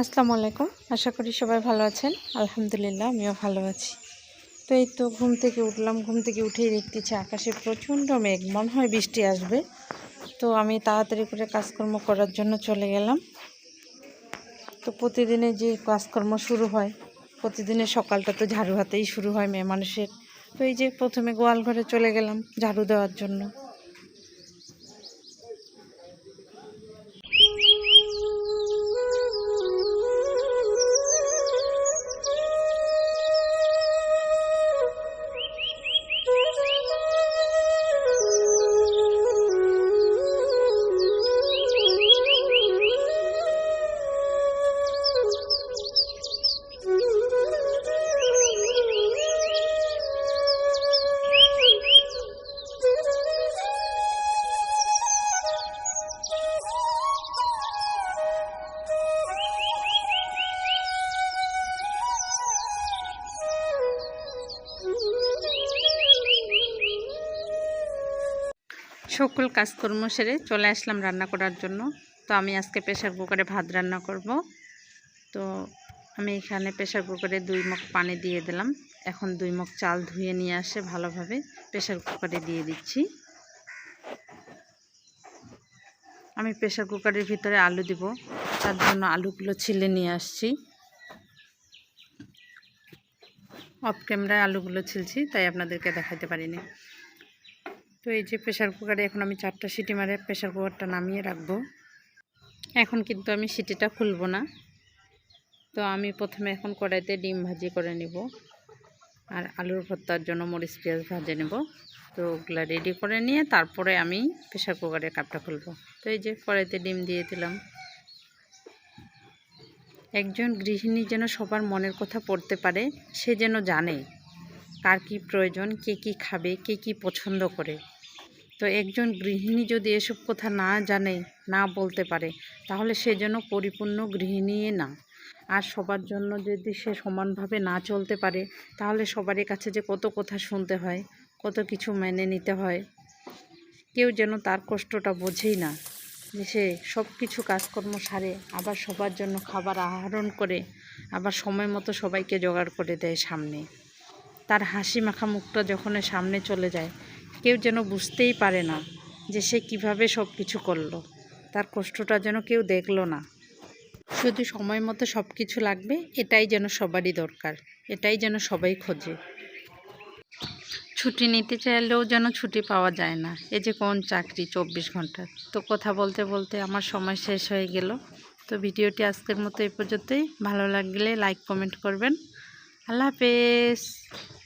আসসালামু আলাইকুম। আশা করি সবাই ভালো আছেন। আলহামদুলিল্লাহ, আমিও ভালো আছি। তো এই তো ঘুম থেকে উঠলাম। ঘুম থেকে উঠেই দেখতেছি আকাশে প্রচণ্ড মেঘ। মনে হয় বৃষ্টি আসবে। তো আমি তাড়াতাড়ি করে কাজকর্ম করার জন্য চলে গেলাম। তো প্রতিদিনে যে কাজকর্ম শুরু হয়, প্রতিদিনের সকালটা তো ঝাড়ু হাতেই শুরু হয় মেয়ে মানুষের। তো এই যে প্রথমে গোয়াল ঘরে চলে গেলাম ঝাড়ু দেওয়ার জন্য। সকল কাজকর্ম সেরে চলে আসলাম রান্না করার জন্য। তো আমি আজকে প্রেশার কুকারে ভাত রান্না করব। তো আমি এখানে প্রেশার কুকারে দুই মগ পানি দিয়ে দিলাম। এখন দুই মগ চাল ধুয়ে নিয়ে আসে ভালোভাবে। প্রেশার কুকারে দিয়ে দিচ্ছি। আমি প্রেশার কুকারের ভিতরে আলু দিব। তার জন্য আলুগুলো ছিলে নিয়ে আসছি। অফ ক্যামেরায় আলুগুলো ছিলছি, তাই আপনাদেরকে দেখাতে পারিনি। তো এই যে প্রেশার কুকারে এখন আমি চারটা সিটি মারে প্রেশার কুকারটা নামিয়ে রাখব। এখন কিন্তু আমি সিটিটা খুলব না। তো আমি প্রথমে এখন কড়াইতে ডিম ভাজি করে নেব আর আলুর ভর্তার জন্য মরিচ, পেঁয়াজ ভাজে নেব। তো ওগুলো রেডি করে নিয়ে তারপরে আমি প্রেশার কুকারের কাপটা খুলবো। তো এই যে কড়াইতে ডিম দিয়ে দিলাম। একজন গৃহিণী যেন সবার মনের কথা পড়তে পারে, সে যেন জানে কার কী প্রয়োজন, কে কী খাবে, কে কী পছন্দ করে। তো একজন গৃহিণী যদি এসব কথা না জানে, না বলতে পারে, তাহলে সে যেন পরিপূর্ণ গৃহিণী না। আর সবার জন্য যদি সে সমানভাবে না চলতে পারে, তাহলে সবারই কাছে যে কত কথা শুনতে হয়, কত কিছু মেনে নিতে হয়। কেউ যেন তার কষ্টটা বোঝেই না। যে সে সব কিছু কাজকর্ম সারে, আবার সবার জন্য খাবার আহরণ করে, আবার সময় মতো সবাইকে জোগাড় করে দেয় সামনে। তার হাসি মাখা মুখটা যখন সামনে চলে যায় কেউ যেন বুঝতেই পারে না যে সে কীভাবে সব কিছু করল। তার কষ্টটা যেন কেউ দেখল না। শুধু সময় মতো সব কিছু লাগবে, এটাই যেন সবারই দরকার, এটাই যেন সবাই খোঁজে। ছুটি নিতে চাইলেও যেন ছুটি পাওয়া যায় না। এই যে কোন চাকরি, চব্বিশ ঘণ্টা। তো কথা বলতে বলতে আমার সময় শেষ হয়ে গেল। তো ভিডিওটি আজকের মতো এই পর্যন্তই। ভালো লাগলে লাইক কমেন্ট করবেন। আল্লাহ হাফেজ।